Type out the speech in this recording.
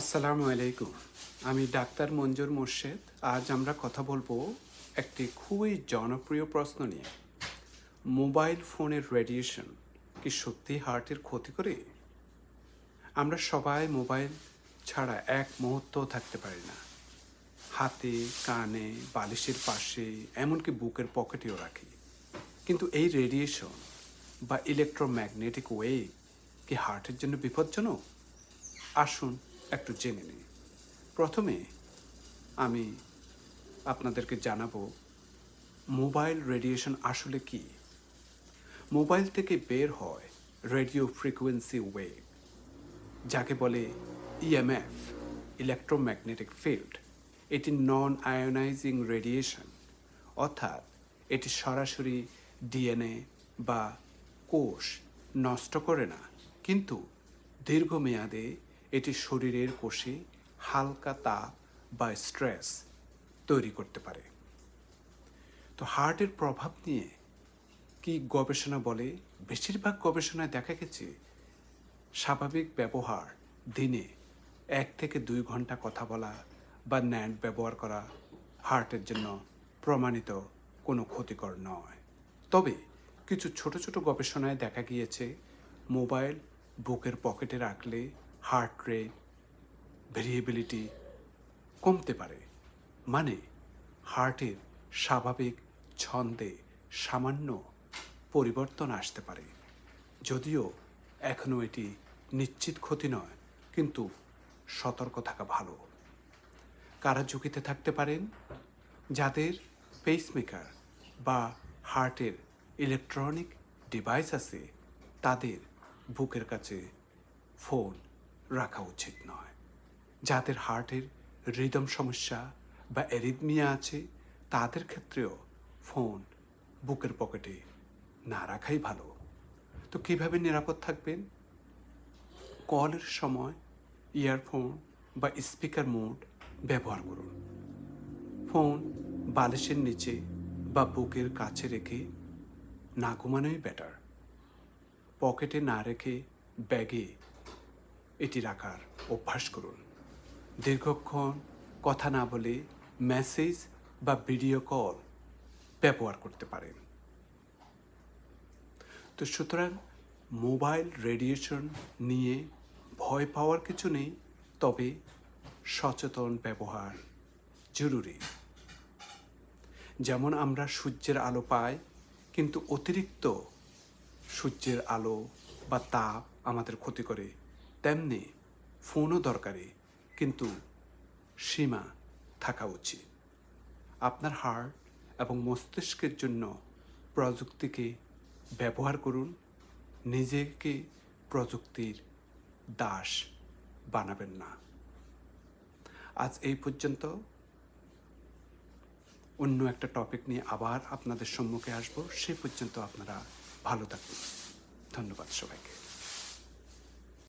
আসসালামু আলাইকুম। আমি ডাক্তার মঞ্জুর মোর্শেদ। আজ আমরা কথা বলব একটি খুবই জনপ্রিয় প্রশ্ন নিয়ে। মোবাইল ফোনের রেডিয়েশন কি সত্যি হার্টের ক্ষতি করে? আমরা সবাই মোবাইল ছাড়া এক মুহূর্তও থাকতে পারি না। হাতে, কানে, বালিশের পাশে, এমনকি বুকের পকেটেও রাখি। কিন্তু এই রেডিয়েশন বা ইলেকট্রোম্যাগনেটিক ওয়েভ কি হার্টের জন্য বিপজ্জনক? আসুন একটু জেনে নিই। প্রথমে আমি আপনাদেরকে জানাব, মোবাইল রেডিয়েশন আসলে কি? মোবাইল থেকে বের হয় রেডিও ফ্রিকোয়েন্সি ওয়েভ, যাকে বলে ইএমএফ ইলেকট্রোম্যাগনেটিক ফিল্ড। এটি নন আয়োনাইজিং রেডিয়েশন, অর্থাৎ এটি সরাসরি ডিএনএ বা কোষ নষ্ট করে না, কিন্তু দীর্ঘমেয়াদে এটি শরীরের কোষে হালকা তাপ বা স্ট্রেস তৈরি করতে পারে। তো হার্টের প্রভাব নিয়ে কি গবেষণা বলে? বেশিরভাগ গবেষণায় দেখা গেছে স্বাভাবিক ব্যবহার দিনে এক থেকে দুই ঘণ্টা কথা বলা বা ন্যাট ব্যবহার করা হার্টের জন্য প্রমাণিত কোনো ক্ষতিকর নয়। তবে কিছু ছোট ছোট গবেষণায় দেখা গিয়েছে, মোবাইল বুকের পকেটে রাখলে হার্ট রেট ভেরিয়েবিলিটি কমতে পারে। মানে হার্টের স্বাভাবিক ছন্দে সামান্য পরিবর্তন আসতে পারে। যদিও এখনও এটি নিশ্চিত ক্ষতি নয়, কিন্তু সতর্ক থাকা ভালো। কারা ঝুঁকিতে থাকতে পারেন? যাদের পেসমেকার বা হার্টের ইলেকট্রনিক ডিভাইস আছে, তাদের বুকের কাছে ফোন রাখা উচিত নয়। যাদের হার্টের হৃদম সমস্যা বা অ্যারিথমিয়া আছে, তাদের ক্ষেত্রেও ফোন বুকের পকেটে না রাখাই ভালো। তো কীভাবে নিরাপদ থাকবেন? কলের সময় ইয়ারফোন বা স্পিকার মোড ব্যবহার করুন। ফোন বালিশের নিচে বা বুকের কাছে রেখে না ঘুমানোই বেটার পকেটে না রেখে ব্যাগে এটি রাখার অভ্যাস করুন। দীর্ঘক্ষণ কথা না বলে মেসেজ বা ভিডিও কল ব্যবহার করতে পারেন। তো সুতরাং মোবাইল রেডিয়েশন নিয়ে ভয় পাওয়ার কিছু নেই, তবে সচেতন ব্যবহার জরুরি। যেমন আমরা সূর্যের আলো পাই, কিন্তু অতিরিক্ত সূর্যের আলো বা তাপ আমাদের ক্ষতি করে। তেমনি ফোনও দরকারি, কিন্তু সীমা থাকা উচিত। আপনার হার্ট এবং মস্তিষ্কের জন্য প্রযুক্তিকে ব্যবহার করুন, নিজেকে প্রযুক্তির দাস বানাবেন না। আজ এই পর্যন্ত। অন্য একটা টপিক নিয়ে আবার আপনাদের সম্মুখে আসব, সে পর্যন্ত আপনারা ভালো থাকবেন। ধন্যবাদ সবাইকে।